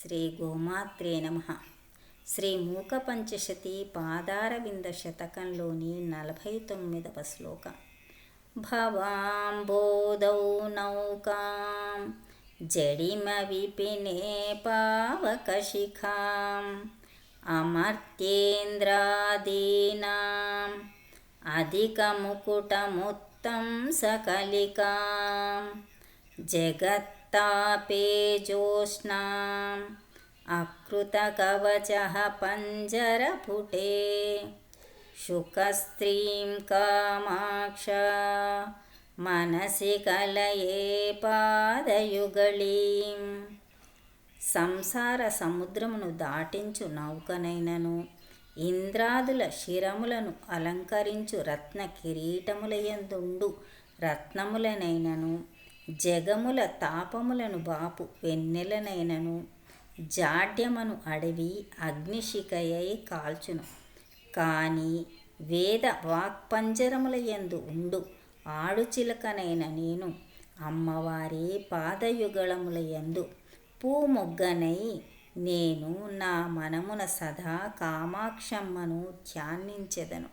శ్రీ గోమాత్రే నమ. శ్రీ మూక పంచశతి పాదారవింద శతకంలోని నలభై తొమ్మిదవ శ్లోకం భవాంబోధౌ నౌకాం జడిమ విపినే పావకశిఖాం అమర్త్యేంద్రాదీనాం అధికముకుటముత్తం సకలికాం. जगत्तापे ज्योत्स्नाम् अकृतकवचः पञ्जरपुटे शुकस्त्रीं कामाक्ष मनसि कलये పాదయుగళీం సంసార సముద్రమును దాటించు నౌకనైనను ఇంద్రాదుల శిరములను అలంకరించు రత్న కిరీటములయందుండు రత్నములనైనను జగముల తాపములను బాపు వెన్నెలనైనను జాడ్యమను అడవి అగ్నిశిఖయై కాల్చును. కానీ వేద వాక్పంజరముల యందు ఉండు ఆడుచిలకనైన నేను అమ్మవారి పాదయుగళముల పాదయుగళములయందు పూమొగ్గనై నేను నా మనమున సదా కామాక్షమ్మను ధ్యానించెదను.